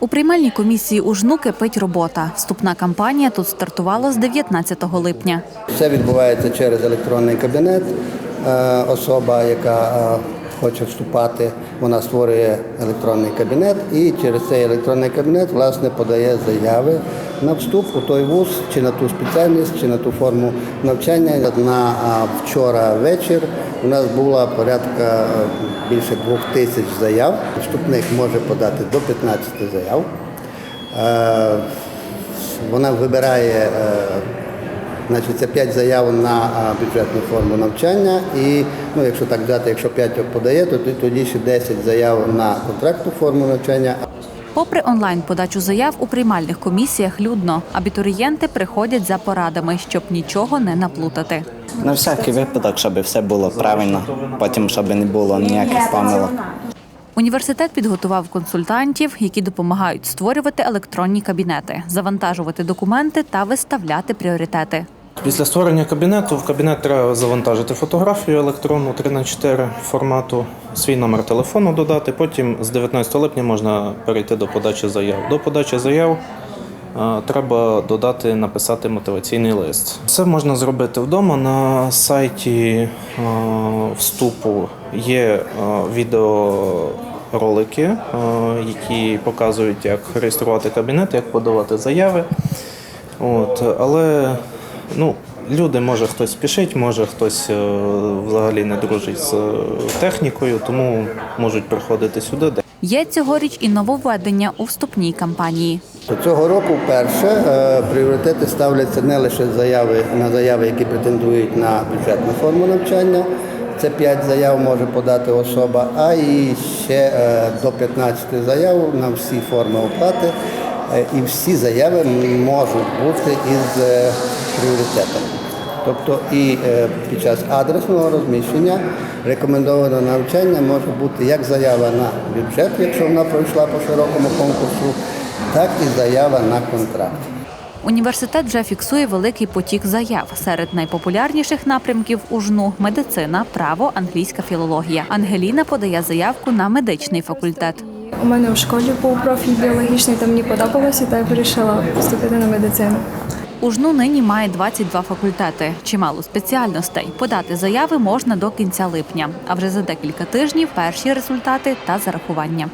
У приймальній комісії у жну кипить робота. Вступна кампанія тут стартувала з 19 липня. Все відбувається через електронний кабінет. Е, Особа, яка е, хоче вступати, вона створює електронний кабінет і через цей електронний кабінет власне подає заяви на вступ у той вуз, чи на ту спеціальність, чи на ту форму навчання. На вчора вечір у нас було порядка е, більше двох тисяч заяв. Вступник може подати до 15 заяв. Е, Вона вибирає е, Значить, це 5 заяв на бюджетну форму навчання, і ну, якщо так взяти, якщо 5 подає, то тоді ще 10 заяв на контрактну форму навчання. Попри онлайн подачу заяв у приймальних комісіях людно, абітурієнти приходять за порадами, щоб нічого не наплутати. На всякий випадок, щоб все було правильно, потім щоб не було ніяких помилок. Університет підготував консультантів, які допомагають створювати електронні кабінети, завантажувати документи та виставляти пріоритети. Після створення кабінету в кабінет треба завантажити фотографію електронну 3х4 формату, свій номер телефону додати. Потім з 19 липня можна перейти до подачі заяв. До подачі заяв треба додати, написати мотиваційний лист. Це можна зробити вдома. На сайті е, вступу є е, відеоролики, е, які показують, як реєструвати кабінет, як подавати заяви. От, але ну, люди, може хтось спішить, може хтось е, взагалі не дружить з е, технікою, тому можуть приходити сюди. де Є цьогоріч і нововведення у вступній кампанії. Цього року вперше е, пріоритети ставляться не лише заяви на заяви, які претендують на бюджетну форму навчання. Це 5 заяв може подати особа, а і ще е, до 15 заяв на всі форми оплати. Е, І всі заяви можуть бути із пріоритетом. Тобто і під час адресного розміщення рекомендоване навчання може бути як заява на бюджет, якщо вона пройшла по широкому конкурсу, так і заява на контракт. Університет вже фіксує великий потік заяв. Серед найпопулярніших напрямків у жну медицина, право, англійська філологія. Ангеліна подає заявку на медичний факультет. У мене в школі був профіль біологічний, там мені подобалося, та я вирішила поступити на медицину. У жну нині має 22 факультети, чимало спеціальностей. Подати заяви можна до кінця липня, а вже за декілька тижнів перші результати та зарахування.